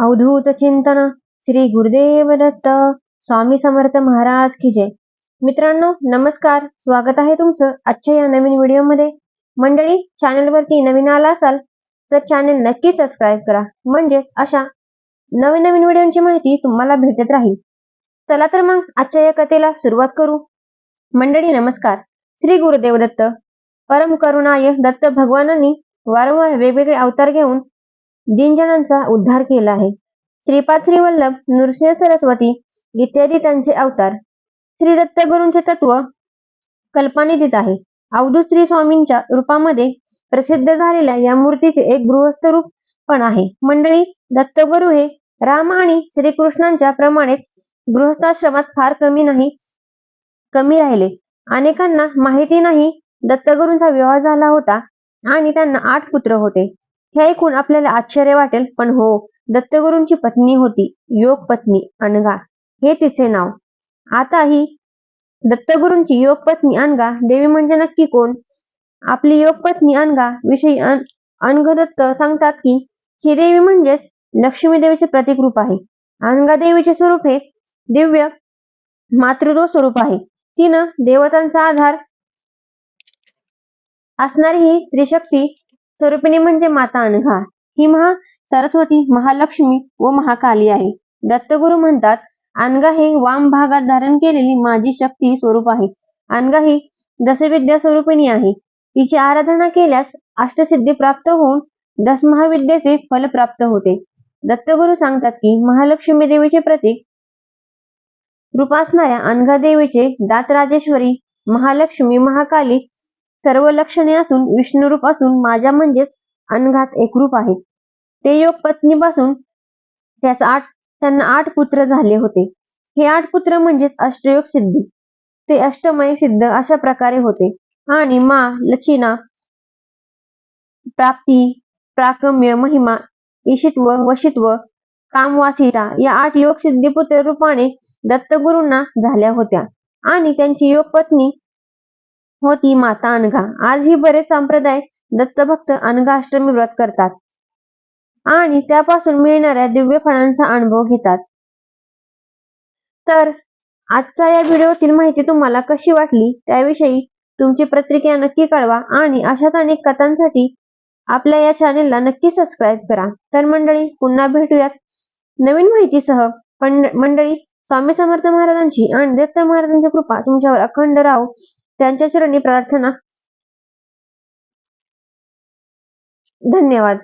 अवधूत चिंतन श्री गुरुदेव दत्त स्वामी समर्थ महाराज की जय. मित्रांनो नमस्कार. स्वागत आहे तुमचं आजच्या या नवीन व्हिडिओमध्ये. मंडळी चॅनलवरती नवीन आला असाल तर चॅनल नक्की सबस्क्राईब करा. म्हणजे अशा नवीन नवीन व्हिडिओची माहिती तुम्हाला भेटत राहील. चला तर मग आजच्या या कथेला सुरुवात करू. मंडळी नमस्कार. श्री गुरुदेव दत्त परम करुणाय दत्त भगवानांनी वारंवार वेगवेगळे अवतार घेऊन दिनजनांचा उद्धार केला आहे. श्रीपाद श्री वल्लभ नृसिंह सरस्वती इत्यादी त्यांचे अवतार श्री दत्तगुरूंचे तत्व तत्व देत आहे. अवधूत श्री स्वामींच्या रूपामध्ये प्रसिद्ध झालेल्या या मूर्तीचे एक गृहस्थ रूप पण आहे. मंडळी दत्तगुरु हे राम आणि श्रीकृष्णांच्या प्रमाणेच गृहस्थाश्रमात फार कमी नाही कमी राहिले. अनेकांना माहिती नाही दत्तगुरूंचा विवाह झाला होता आणि त्यांना आठ पुत्र होते. हे ऐकून आपल्याला आश्चर्य वाटेल. पण हो दत्तगुरूंची पत्नी होती योग पत्नी अनगा. हे तिचे नाव. आता ही दत्तगुरूंची योग पत्नी अनगा. देवी म्हणजे नक्की कोण? आपली योग पत्नी अनगा विषयी अनघदत्त सांगतात की ही देवी म्हणजेच लक्ष्मी देवीचे प्रतीक रूप आहे. अनगा देवीचे स्वरूप हे दिव्य मातृत्व स्वरूप आहे. तिनं देवतांचा आधार असणारी ही त्रिशक्ती स्वरूपिणी म्हणजे माता अनघा ही महा सरस्वती महालक्ष्मी व महाकाली आहे. दत्तगुरु म्हणतात अनघा हे वाम भागात धारण केलेली माझी शक्ती स्वरूप आहे. अनघा ही दशविद्या स्वरूपिणी आहे. तिची आराधना केल्यास अष्टसिद्धी प्राप्त होऊन दस महाविद्येचे फल प्राप्त होते. दत्तगुरु सांगतात की महालक्ष्मी देवीचे प्रतीक रूप असणाऱ्या अनघा देवीचे दातराजेश्वरी महालक्ष्मी महाकाली सर्व लक्षणे असून विष्णुरूप असून माझ्या म्हणजेच अनघात एकरूप आहेत. ते योग पत्नीपासून त्याचा आठ त्यांना आठ पुत्र झाले होते. हे आठ पुत्र म्हणजेच अष्टयोग सिद्धी. ते अष्टमय सिद्ध अशा प्रकारे होते. आणि मा लचिना प्राप्ती प्राकम्य महिमा ईशित्व वशित्व कामवासिता या आठ योग सिद्धी पुत्र रूपाने दत्तगुरूंना झाल्या होत्या. आणि त्यांची योग पत्नी होती माता अनघा. आज ही बरेच संप्रदाय दत्तभक्त अनघा अष्टमी व्रत करतात आणि त्यापासून मिळणाऱ्या दिव्य फळांचा अनुभव घेतात. तर आजचा या व्हिडिओतील माहिती तुम्हाला कशी वाटली त्याविषयी तुमची प्रतिक्रिया नक्की कळवा आणि अशाच अनेक कथांसाठी आपल्या या चॅनेलला नक्की सबस्क्राईब करा. तर मंडळी पुन्हा भेटूयात नवीन माहितीसह. पण मंडळी स्वामी समर्थ महाराजांची आणि दत्त महाराजांची कृपा तुमच्यावर अखंड राहो. त्यांच्या चरणी प्रार्थना. धन्यवाद.